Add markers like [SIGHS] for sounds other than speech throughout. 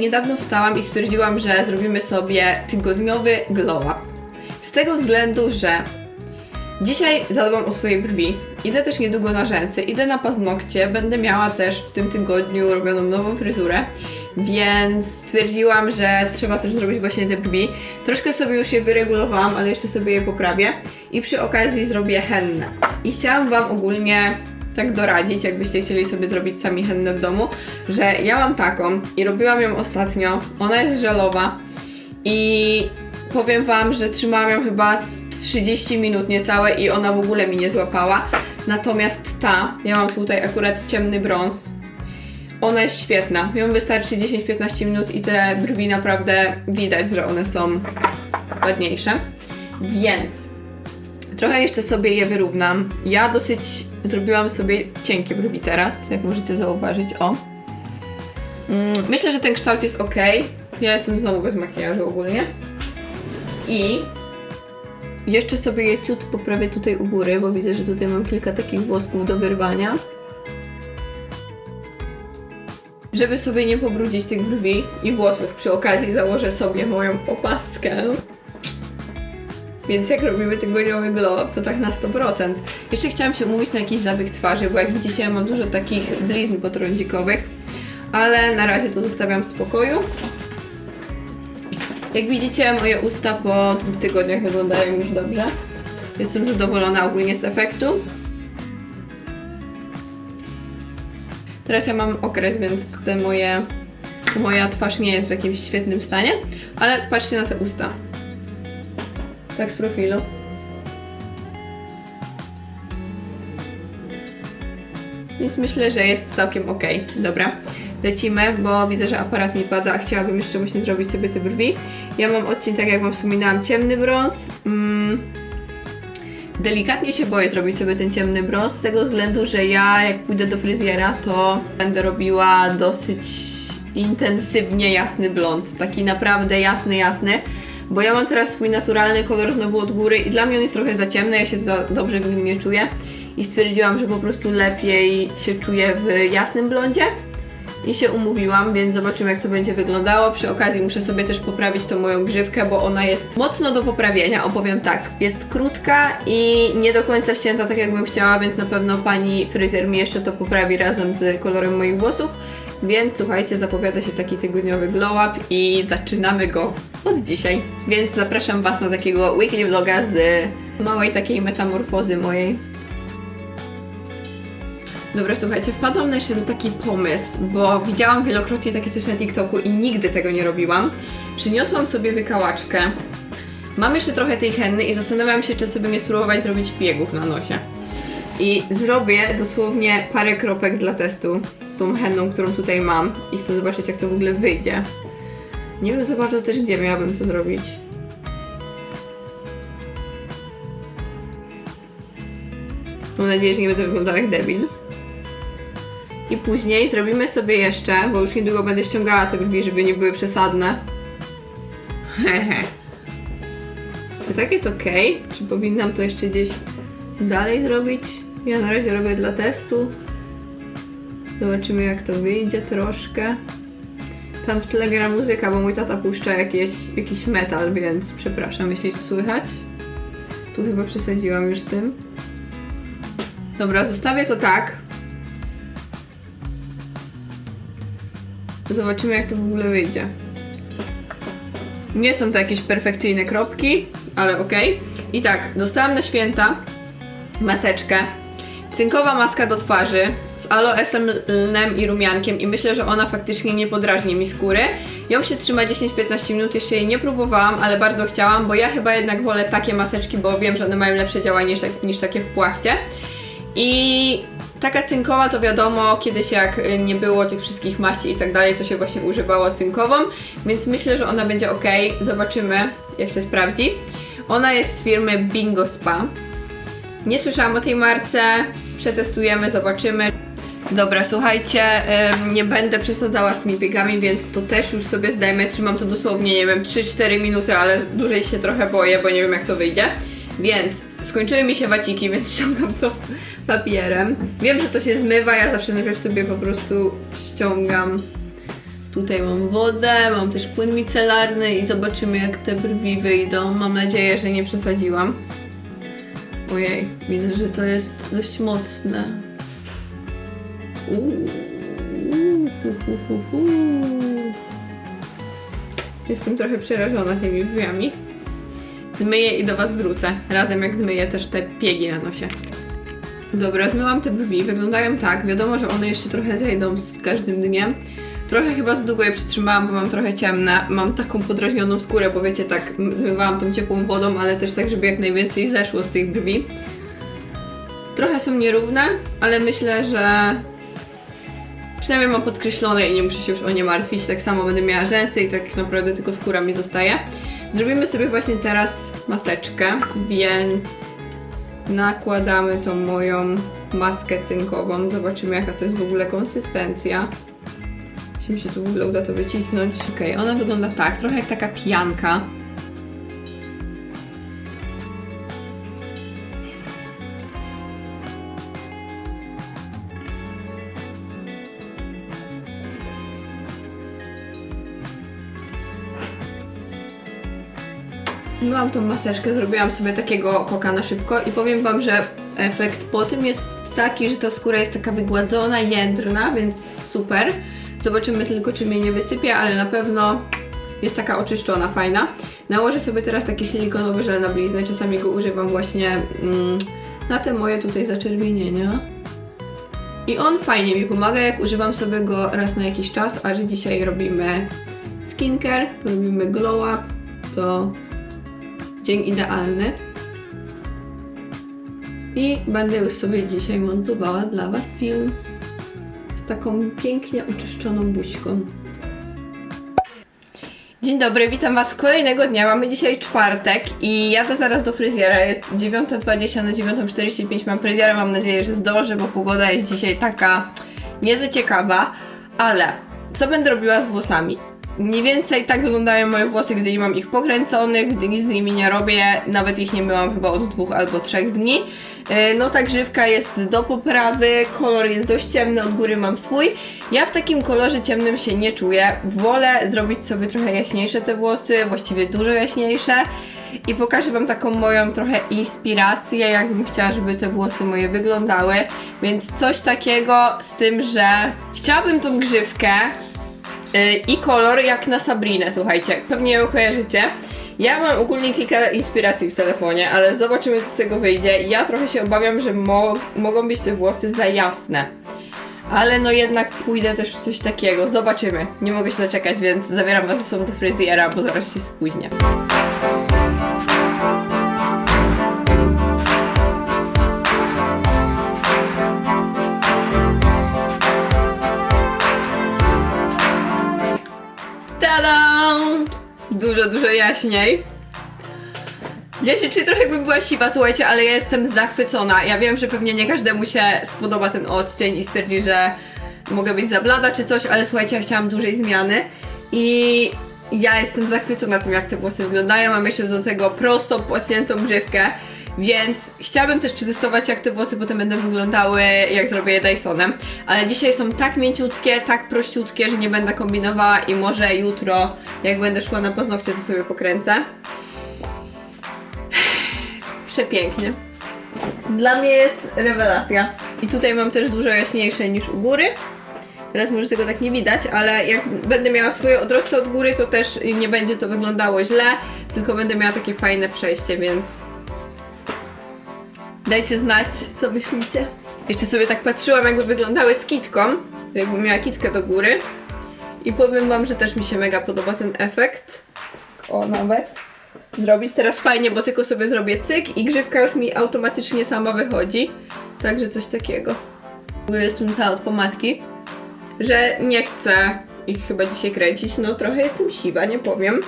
Niedawno wstałam i stwierdziłam, że zrobimy sobie tygodniowy glow up. Z tego względu, że dzisiaj zadbam o swoje brwi. Idę też niedługo na rzęsy, idę na paznokcie, będę miała też w tym tygodniu robioną nową fryzurę, więc stwierdziłam, że trzeba też zrobić właśnie te brwi. Troszkę sobie już je wyregulowałam, ale jeszcze sobie je poprawię i przy okazji zrobię hennę. I chciałam Wam ogólnie tak doradzić, jakbyście chcieli sobie zrobić sami hennę w domu, że ja mam taką i robiłam ją ostatnio. Ona jest żelowa i powiem Wam, że trzymałam ją chyba z 30 minut niecałe i ona w ogóle mi nie złapała. Natomiast ta, ja mam tutaj akurat ciemny brąz. Ona jest świetna. Ją wystarczy 10-15 minut i te brwi naprawdę widać, że one są ładniejsze. Więc Trochę jeszcze sobie je wyrównam. Ja dosyć zrobiłam sobie cienkie brwi teraz, jak możecie zauważyć. O. Mm, Myślę, że ten kształt jest ok. Ja jestem znowu bez makijażu ogólnie. I jeszcze sobie je ciut poprawię tutaj u góry, bo widzę, że tutaj mam kilka takich włosków do wyrwania. Żeby sobie nie pobrudzić tych brwi i włosów, przy okazji założę sobie moją opaskę. Więc jak robimy tygodniowy glow up, to tak na 100%. Jeszcze chciałam się umówić na jakiś zabieg twarzy, bo jak widzicie ja mam dużo takich blizn potrądzikowych, ale na razie to zostawiam w spokoju. Jak widzicie moje usta po dwóch tygodniach wyglądają już dobrze. Jestem zadowolona ogólnie z efektu. Teraz ja mam okres, więc te moje, moja twarz nie jest w jakimś świetnym stanie, ale patrzcie na te usta. Tak z profilu. Więc myślę, że jest całkiem ok. Dobra, lecimy, bo widzę, że aparat mi pada, a chciałabym jeszcze właśnie zrobić sobie te brwi. Ja mam odcień, tak jak Wam wspominałam, ciemny brąz. Mm. Delikatnie się boję zrobić sobie ten ciemny brąz, z tego względu, że ja jak pójdę do fryzjera, to będę robiła dosyć intensywnie jasny blond. Taki naprawdę jasny, jasny. Bo ja mam teraz swój naturalny kolor znowu od góry i dla mnie on jest trochę za ciemny, ja się za dobrze w nim nie czuję. I stwierdziłam, że po prostu lepiej się czuję w jasnym blondzie. I się umówiłam, więc zobaczymy jak to będzie wyglądało. Przy okazji muszę sobie też poprawić tą moją grzywkę, bo ona jest mocno do poprawienia, opowiem tak. Jest krótka i nie do końca ścięta tak jakbym chciała, więc na pewno pani fryzjer mi jeszcze to poprawi razem z kolorem moich włosów. Więc słuchajcie, zapowiada się taki tygodniowy glow up i zaczynamy go od dzisiaj. Więc zapraszam Was na takiego weekly vloga z małej takiej metamorfozy mojej. Dobra, słuchajcie, wpadłam na jeszcze na taki pomysł, bo widziałam wielokrotnie takie coś na TikToku i nigdy tego nie robiłam. Przyniosłam sobie wykałaczkę. Mam jeszcze trochę tej henny i zastanawiam się, czy sobie nie spróbować zrobić biegów na nosie. I zrobię dosłownie parę kropek dla testu tą henną, którą tutaj mam i chcę zobaczyć, jak to w ogóle wyjdzie. Nie wiem za bardzo też, gdzie miałabym to zrobić. Mam nadzieję, że nie będę wyglądała jak debil. I później zrobimy sobie jeszcze, bo już niedługo będę ściągała te brwi, żeby nie były przesadne. Hehe. Czy tak jest ok? Czy powinnam to jeszcze gdzieś dalej zrobić? Ja na razie robię dla testu. Zobaczymy jak to wyjdzie troszkę. Tam w tle gra muzyka, bo mój tata puszcza jakieś, jakiś metal, więc przepraszam, jeśli to słychać. Tu chyba przesadziłam już z tym. Dobra, zostawię to tak. Zobaczymy jak to w ogóle wyjdzie. Nie są to jakieś perfekcyjne kropki, ale okej. I tak, dostałam na święta maseczkę. Cynkowa maska do twarzy z aloesem, lnem i rumiankiem i myślę, że ona faktycznie nie podrażni mi skóry. Ją się trzyma 10-15 minut, jeszcze jej nie próbowałam, ale bardzo chciałam, bo ja chyba jednak wolę takie maseczki, bo wiem, że one mają lepsze działanie niż, tak- niż takie w płachcie. I taka cynkowa to wiadomo, kiedyś jak nie było tych wszystkich maści i tak dalej, to się właśnie używało cynkową, więc myślę, że ona będzie ok. Zobaczymy, jak się sprawdzi. Ona jest z firmy Bingo Spa. Nie słyszałam o tej marce, przetestujemy, zobaczymy. Dobra, słuchajcie, nie będę przesadzała z tymi biegami, więc to też już sobie zdajemy. Trzymam to dosłownie, nie wiem, 3-4 minuty, ale dłużej się trochę boję, bo nie wiem jak to wyjdzie. Więc skończyły mi się waciki, więc [LAUGHS] ściągam to papierem. Wiem, że to się zmywa, ja zawsze najpierw sobie po prostu ściągam Tutaj mam wodę, mam też płyn micelarny i zobaczymy jak te brwi wyjdą. Mam nadzieję, że nie przesadziłam. Ojej, widzę, że to jest dość mocne. Jestem trochę przerażona tymi brwiami. Zmyję i do Was wrócę. Razem jak zmyję też te piegi na nosie. Dobra, zmyłam te brwi, wyglądają tak. Wiadomo, że one jeszcze trochę zejdą z każdym dniem. Trochę chyba za długo je przytrzymałam, bo mam trochę ciemne. Mam taką podrażnioną skórę, bo wiecie, tak zmywałam tą ciepłą wodą, ale też tak, żeby jak najwięcej zeszło z tych brwi. Trochę są nierówne, ale myślę, że przynajmniej mam podkreślone i nie muszę się już o nie martwić. Tak samo będę miała rzęsy i tak naprawdę tylko skóra mi zostaje. Zrobimy sobie właśnie teraz maseczkę, więc nakładamy tą moją maskę cynkową. Zobaczymy jaka to jest w ogóle konsystencja. Mi się tu w ogóle uda to wycisnąć. Okej, ona wygląda tak, trochę jak taka pijanka. Myłam tą maseczkę, zrobiłam sobie takiego koka na szybko i powiem Wam, że efekt po tym jest taki, że ta skóra jest taka wygładzona, jędrna, więc super. Zobaczymy tylko, czy mnie nie wysypie, ale na pewno jest taka oczyszczona, fajna. Nałożę sobie teraz taki silikonowy żel na bliznę, czasami go używam właśnie mm, na te moje tutaj zaczerwienienia. I on fajnie mi pomaga, jak używam sobie go raz na jakiś czas, a że dzisiaj robimy skincare, robimy glow up, to dzień idealny. I będę już sobie dzisiaj montowała dla Was film taką pięknie oczyszczoną buźką. Dzień dobry, witam Was kolejnego dnia. Mamy dzisiaj czwartek i jadę zaraz do fryzjera. Jest 9.20 na 9.45 mam fryzjera. Mam nadzieję, że zdążę, bo pogoda jest dzisiaj taka niezbyt ciekawa. Ale co będę robiła z włosami? Mniej więcej tak wyglądają moje włosy, gdy nie mam ich pokręconych, gdy nic z nimi nie robię, nawet ich nie myłam chyba od dwóch albo trzech dni. E, No ta grzywka jest do poprawy, kolor jest dość ciemny, od góry mam swój. Ja w takim kolorze ciemnym się nie czuję. Wolę zrobić sobie trochę jaśniejsze te włosy, właściwie dużo jaśniejsze. I pokażę Wam taką moją trochę inspirację, jakbym chciała, żeby te włosy moje wyglądały. Więc coś takiego z tym, że chciałabym tą grzywkę i kolor jak na Sabrinę, słuchajcie, pewnie ją kojarzycie. Ja mam ogólnie kilka inspiracji w telefonie, ale zobaczymy co z tego wyjdzie. Ja trochę się obawiam, że mo mogą być te włosy za jasne. Ale no jednak pójdę też w coś takiego, zobaczymy. Nie mogę się doczekać, więc zabieram was ze sobą do fryzjera, bo zaraz się spóźnię. Tada! Dużo, dużo jaśniej. Ja się czuję trochę jakbym była siwa, słuchajcie, ale ja jestem zachwycona. Ja wiem, że pewnie nie każdemu się spodoba ten odcień i stwierdzi, że mogę być za blada czy coś, ale słuchajcie, ja chciałam dużej zmiany i ja jestem zachwycona tym, jak te włosy wyglądają. Mam jeszcze do tego prostą, pociętą grzywkę, więc chciałabym też przetestować, jak te włosy potem będą wyglądały, jak zrobię je Dysonem. Ale dzisiaj są tak mięciutkie, tak prościutkie, że nie będę kombinowała i może jutro, jak będę szła na paznokcie, to sobie pokręcę. [SIGHS] Przepięknie. Dla mnie jest rewelacja. I tutaj mam też dużo jaśniejsze niż u góry. Teraz może tego tak nie widać, ale jak będę miała swoje odrosty od góry, to też nie będzie to wyglądało źle, tylko będę miała takie fajne przejście, więc dajcie znać, co myślicie. Jeszcze sobie tak patrzyłam, jakby wyglądały z kitką, jakby miała kitkę do góry. I powiem wam, że też mi się mega podoba ten efekt. O, nawet zrobić teraz fajnie, bo tylko sobie zrobię cyk i grzywka już mi automatycznie sama wychodzi. Także coś takiego. W jestem cała od pomadki, że nie chcę ich chyba dzisiaj kręcić. No trochę jestem siwa, nie powiem.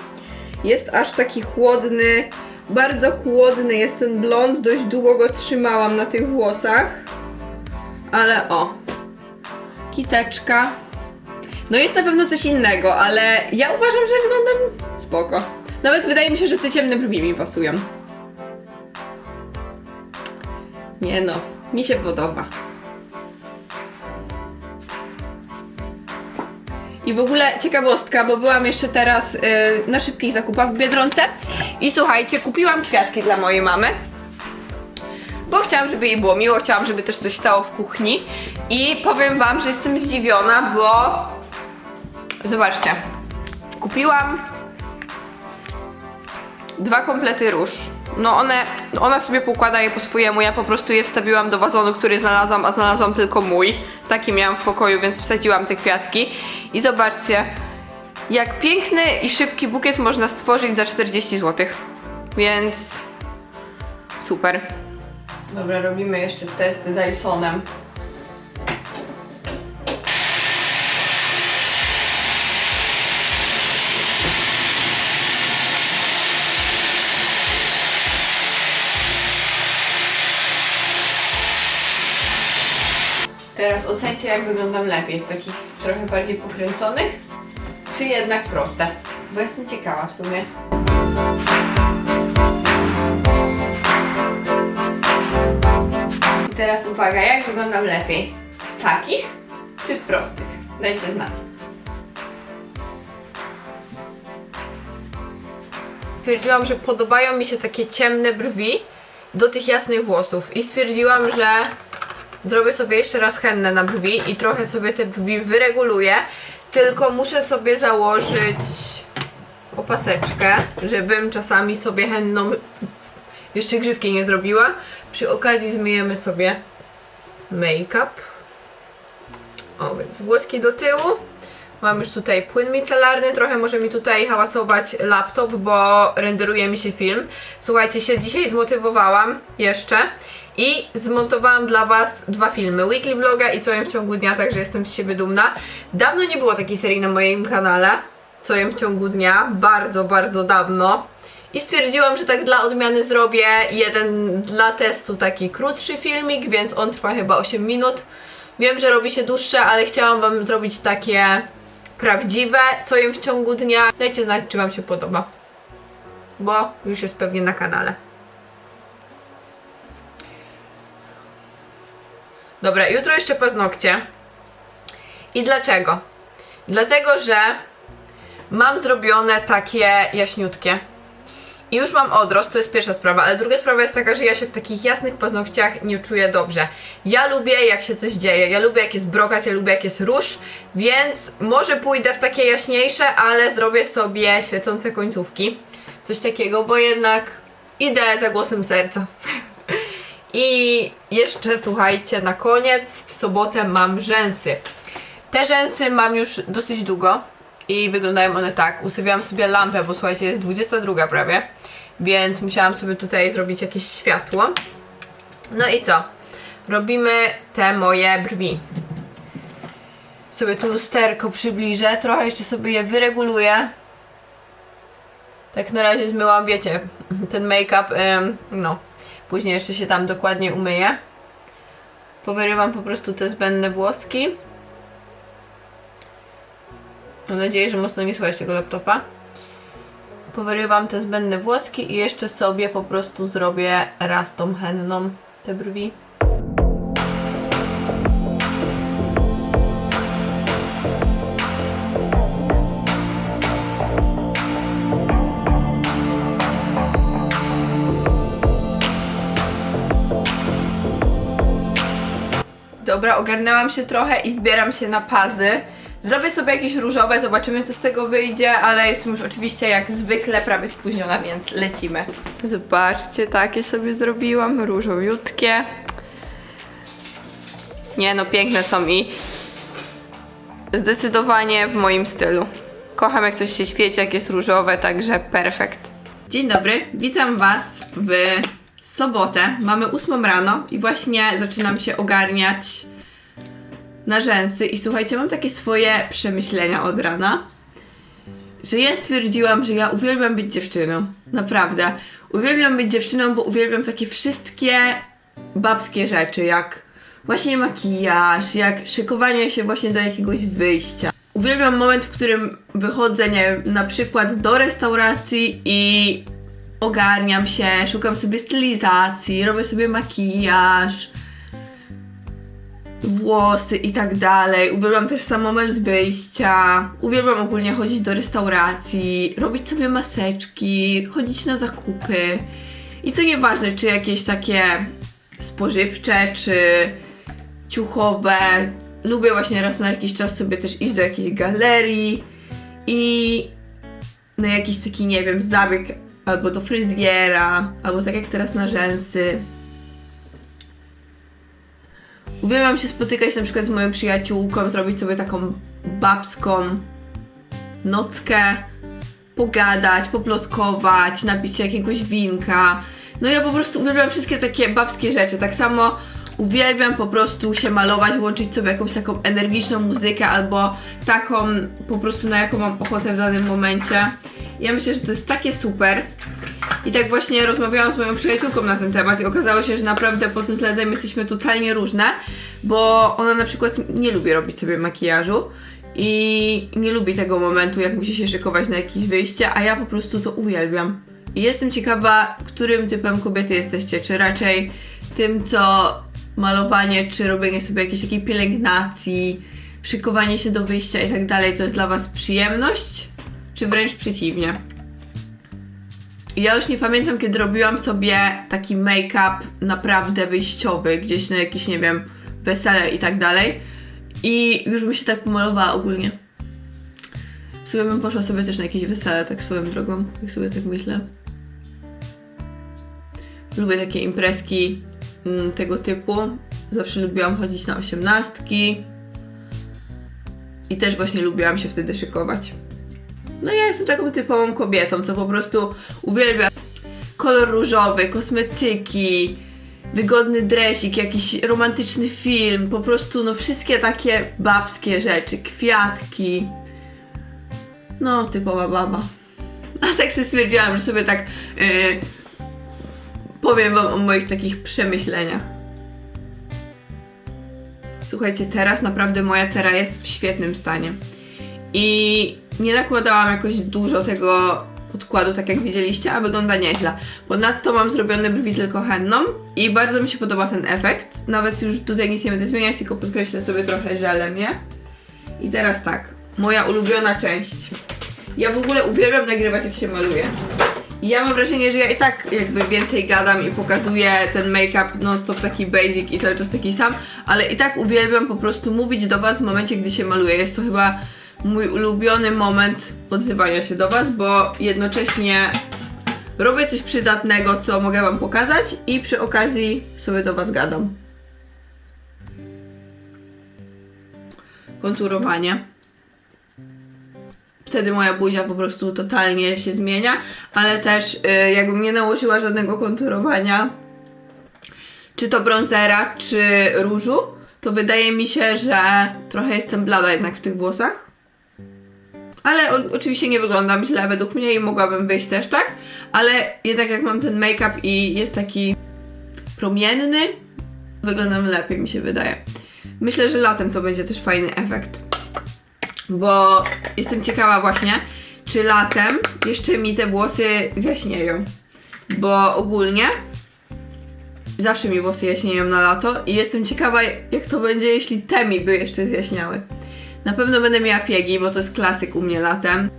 Jest aż taki chłodny, bardzo chłodny jest ten blond. Dość długo go trzymałam na tych włosach. Ale o, kiteczka. No jest na pewno coś innego, ale ja uważam, że wyglądam spoko. Nawet wydaje mi się, że te ciemne brwi mi pasują. Nie no, mi się podoba. I w ogóle ciekawostka, bo byłam jeszcze teraz y, na szybkich zakupach w Biedronce i słuchajcie, kupiłam kwiatki dla mojej mamy. Bo chciałam, żeby jej było miło, chciałam, żeby też coś stało w kuchni. I powiem wam, że jestem zdziwiona, bo zobaczcie. Kupiłam dwa komplety róż. No one, ona sobie pokłada je po swojemu, ja po prostu je wstawiłam do wazonu, który znalazłam, a znalazłam tylko mój. Taki miałam w pokoju, więc wsadziłam te kwiatki. I zobaczcie, jak piękny i szybki bukiet można stworzyć za 40 zł. Więc super. Dobra, robimy jeszcze test Dysonem. Teraz ocencie, jak wyglądam lepiej z takich trochę bardziej pokręconych, czy jednak proste. Bo jestem ciekawa w sumie. I teraz uwaga, jak wyglądam lepiej? Takich czy w prostych? Dajcie znać. Stwierdziłam, że podobają mi się takie ciemne brwi do tych jasnych włosów i stwierdziłam, że zrobię sobie jeszcze raz hennę na brwi i trochę sobie te brwi wyreguluję, tylko muszę sobie założyć opaseczkę, żebym czasami sobie henną jeszcze grzywki nie zrobiła. Przy okazji zmyjemy sobie make-up. O, więc włoski do tyłu. Mam już tutaj płyn micelarny, trochę może mi tutaj hałasować laptop, bo renderuje mi się film. Słuchajcie, się dzisiaj zmotywowałam jeszcze i zmontowałam dla Was dwa filmy, weekly vloga i co jem w ciągu dnia, także jestem z siebie dumna. Dawno nie było takiej serii na moim kanale, co jem w ciągu dnia, bardzo, bardzo dawno. I stwierdziłam, że tak dla odmiany zrobię jeden dla testu taki krótszy filmik, więc on trwa chyba 8 minut. Wiem, że robi się dłuższe, ale chciałam Wam zrobić takie prawdziwe, co jem w ciągu dnia. Dajcie znać, czy Wam się podoba. Bo już jest pewnie na kanale. Dobra, jutro jeszcze paznokcie. I dlaczego? Dlatego, że mam zrobione takie jaśniutkie. I już mam odrost, to jest pierwsza sprawa, ale druga sprawa jest taka, że ja się w takich jasnych paznokciach nie czuję dobrze. Ja lubię jak się coś dzieje, ja lubię jak jest brokat, ja lubię jak jest róż, więc może pójdę w takie jaśniejsze, ale zrobię sobie świecące końcówki. Coś takiego, bo jednak idę za głosem serca. [LAUGHS] I jeszcze słuchajcie, na koniec w sobotę mam rzęsy. Te rzęsy mam już dosyć długo i wyglądają one tak. Ustawiłam sobie lampę, bo słuchajcie, jest 22 prawie, więc musiałam sobie tutaj zrobić jakieś światło. No i co? Robimy te moje brwi. Sobie tu lusterko przybliżę, trochę jeszcze sobie je wyreguluję. Tak na razie zmyłam, wiecie, ten make-up, ym, no. Później jeszcze się tam dokładnie umyję. Powyrywam po prostu te zbędne włoski. Mam nadzieję, że mocno nie słychać tego laptopa. Powyrywam te zbędne włoski i jeszcze sobie po prostu zrobię raz tą henną te brwi. Dobra, ogarnęłam się trochę i zbieram się na pazy. Zrobię sobie jakieś różowe, zobaczymy co z tego wyjdzie, ale jestem już oczywiście jak zwykle prawie spóźniona, więc lecimy. Zobaczcie, takie sobie zrobiłam, różowiutkie. Nie no, piękne są i zdecydowanie w moim stylu. Kocham jak coś się świeci, jak jest różowe, także perfekt. Dzień dobry, witam Was w sobotę. Mamy 8 rano i właśnie zaczynam się ogarniać na rzęsy. I słuchajcie, mam takie swoje przemyślenia od rana, że ja stwierdziłam, że ja uwielbiam być dziewczyną. Naprawdę. Uwielbiam być dziewczyną, bo uwielbiam takie wszystkie babskie rzeczy, jak właśnie makijaż, jak szykowanie się właśnie do jakiegoś wyjścia. Uwielbiam moment, w którym wychodzę, nie wiem, na przykład do restauracji i ogarniam się, szukam sobie stylizacji, robię sobie makijaż. Włosy i tak dalej. Uwielbiam też sam moment wyjścia. Uwielbiam ogólnie chodzić do restauracji, robić sobie maseczki, chodzić na zakupy. I to nieważne, czy jakieś takie spożywcze, czy ciuchowe. Lubię właśnie raz na jakiś czas sobie też iść do jakiejś galerii i na jakiś taki, nie wiem, zabieg albo do fryzjera, albo tak jak teraz na rzęsy. Uwielbiam się spotykać na przykład z moją przyjaciółką, zrobić sobie taką babską nockę, pogadać, poplotkować, napić się jakiegoś winka. No ja po prostu uwielbiam wszystkie takie babskie rzeczy. Tak samo uwielbiam po prostu się malować, łączyć sobie jakąś taką energiczną muzykę albo taką po prostu na jaką mam ochotę w danym momencie. Ja myślę, że to jest takie super. I tak właśnie rozmawiałam z moją przyjaciółką na ten temat i okazało się, że naprawdę pod tym względem jesteśmy totalnie różne, bo ona na przykład nie lubi robić sobie makijażu i nie lubi tego momentu, jak musi się szykować na jakieś wyjście, a ja po prostu to uwielbiam. I jestem ciekawa, którym typem kobiety jesteście, czy raczej tym, co malowanie, czy robienie sobie jakiejś takiej pielęgnacji, szykowanie się do wyjścia i tak dalej, to jest dla Was przyjemność, czy wręcz przeciwnie. Ja już nie pamiętam, kiedy robiłam sobie taki make-up naprawdę wyjściowy, gdzieś na jakieś, nie wiem, wesele i tak dalej. I już by się tak pomalowała ogólnie. W sumie bym poszła sobie też na jakieś wesele, tak swoją drogą, jak sobie tak myślę. Lubię takie imprezki mm, tego typu. Zawsze lubiłam chodzić na osiemnastki. I też właśnie lubiłam się wtedy szykować. No ja jestem taką typową kobietą, co po prostu uwielbia kolor różowy, kosmetyki, wygodny dresik, jakiś romantyczny film, po prostu no wszystkie takie babskie rzeczy, kwiatki. No, typowa baba. A tak sobie stwierdziłam, że sobie tak yy, powiem wam o moich takich przemyśleniach. Słuchajcie, teraz naprawdę moja cera jest w świetnym stanie. I nie nakładałam jakoś dużo tego podkładu, tak jak widzieliście, a wygląda nieźle. Ponadto mam zrobione brwi tylko henną i bardzo mi się podoba ten efekt. Nawet już tutaj nic nie będę zmieniać, tylko podkreślę sobie trochę żelem, nie? I teraz tak, moja ulubiona część. Ja w ogóle uwielbiam nagrywać jak się maluję. Ja mam wrażenie, że ja i tak jakby więcej gadam i pokazuję ten make-up non-stop taki basic i cały czas taki sam, ale i tak uwielbiam po prostu mówić do Was w momencie, gdy się maluję. Jest to chyba mój ulubiony moment odzywania się do Was, bo jednocześnie robię coś przydatnego, co mogę Wam pokazać i przy okazji sobie do Was gadam. Konturowanie. Wtedy moja buzia po prostu totalnie się zmienia, ale też y, jakbym nie nałożyła żadnego konturowania, czy to bronzera, czy różu, to wydaje mi się, że trochę jestem blada jednak w tych włosach. Ale o, oczywiście nie wyglądam źle według mnie i mogłabym wyjść też tak, ale jednak jak mam ten make-up i jest taki promienny, wyglądam lepiej mi się wydaje. Myślę, że latem to będzie też fajny efekt. Bo jestem ciekawa właśnie, czy latem jeszcze mi te włosy zjaśnieją. Bo ogólnie zawsze mi włosy jaśnieją na lato i jestem ciekawa, jak to będzie, jeśli te mi by jeszcze zjaśniały. Na pewno będę miała piegi, bo to jest klasyk u mnie latem.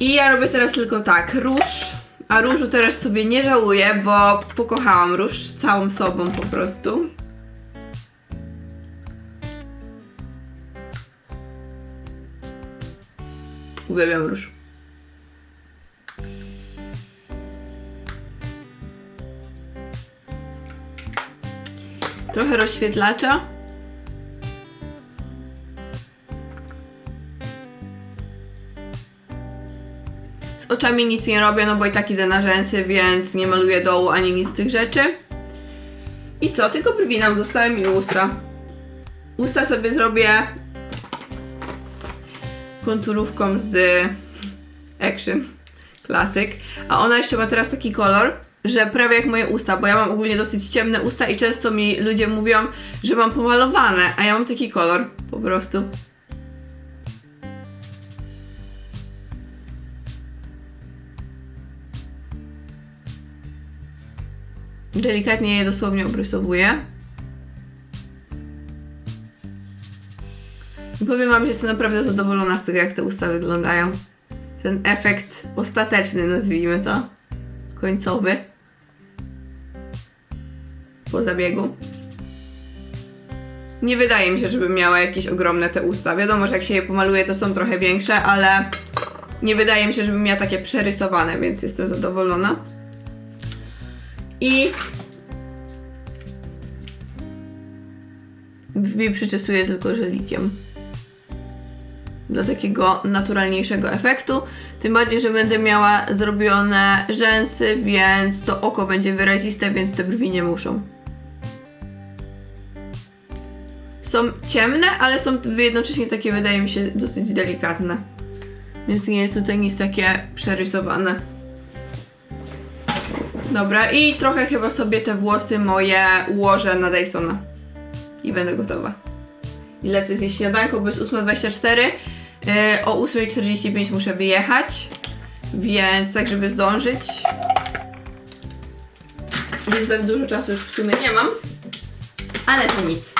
I ja robię teraz tylko tak, róż, a różu teraz sobie nie żałuję, bo pokochałam róż całą sobą po prostu. Uwielbiam róż. Trochę rozświetlacza. Oczami nic nie robię, no bo i tak idę na rzęsy, więc nie maluję dołu ani nic z tych rzeczy. I co? Tylko brwi nam zostały mi usta. Usta sobie zrobię konturówką z Action Classic. A ona jeszcze ma teraz taki kolor, że prawie jak moje usta, bo ja mam ogólnie dosyć ciemne usta i często mi ludzie mówią, że mam pomalowane, a ja mam taki kolor po prostu. Delikatnie je dosłownie obrysowuję. I powiem wam, że jestem naprawdę zadowolona z tego, jak te usta wyglądają. Ten efekt ostateczny, nazwijmy to. Końcowy. Po zabiegu. Nie wydaje mi się, żeby miała jakieś ogromne te usta. Wiadomo, że jak się je pomaluje, to są trochę większe, ale nie wydaje mi się, żeby miała takie przerysowane, więc jestem zadowolona. I Drzwi przyczesuję tylko żelikiem. Do takiego naturalniejszego efektu. Tym bardziej, że będę miała zrobione rzęsy, więc to oko będzie wyraziste, więc te brwi nie muszą. Są ciemne, ale są jednocześnie takie, wydaje mi się, dosyć delikatne. Więc nie jest tutaj nic takie przerysowane. Dobra, i trochę chyba sobie te włosy moje ułożę na Dysona. I będę gotowa. I lecę zjeść śniadanko, bo jest 8.24. Yy, o 8.45 muszę wyjechać. Więc tak, żeby zdążyć. Więc za dużo czasu już w sumie nie mam. Ale to nic.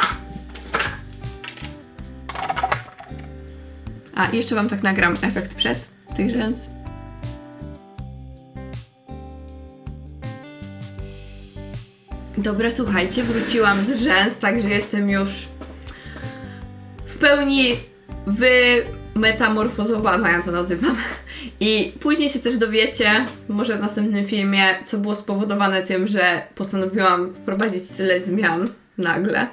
A, jeszcze wam tak nagram efekt przed tych rzęs. Dobra, słuchajcie, wróciłam z rzęs, także jestem już w pełni wymetamorfozowana, ja to nazywam. I później się też dowiecie, może w następnym filmie, co było spowodowane tym, że postanowiłam wprowadzić tyle zmian nagle.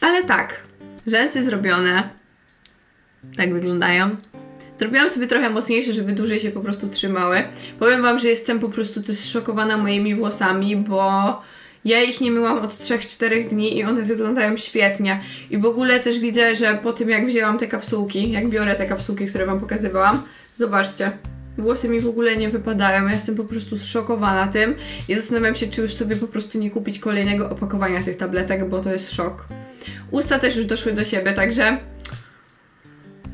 Ale tak, rzęsy zrobione. Tak wyglądają. Zrobiłam sobie trochę mocniejsze, żeby dłużej się po prostu trzymały. Powiem wam, że jestem po prostu też szokowana moimi włosami, bo ja ich nie myłam od 3-4 dni i one wyglądają świetnie. I w ogóle też widzę, że po tym jak wzięłam te kapsułki, jak biorę te kapsułki, które wam pokazywałam, zobaczcie. Włosy mi w ogóle nie wypadają, ja jestem po prostu zszokowana tym i zastanawiam się, czy już sobie po prostu nie kupić kolejnego opakowania tych tabletek, bo to jest szok. Usta też już doszły do siebie, także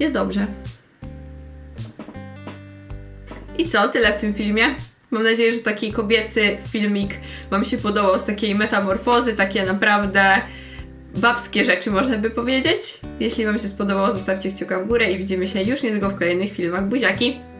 jest dobrze. I co, tyle w tym filmie. Mam nadzieję, że taki kobiecy filmik Wam się podobał z takiej metamorfozy, takie naprawdę babskie rzeczy, można by powiedzieć. Jeśli Wam się spodobało, zostawcie kciuka w górę i widzimy się już niedługo w kolejnych filmach. Buziaki!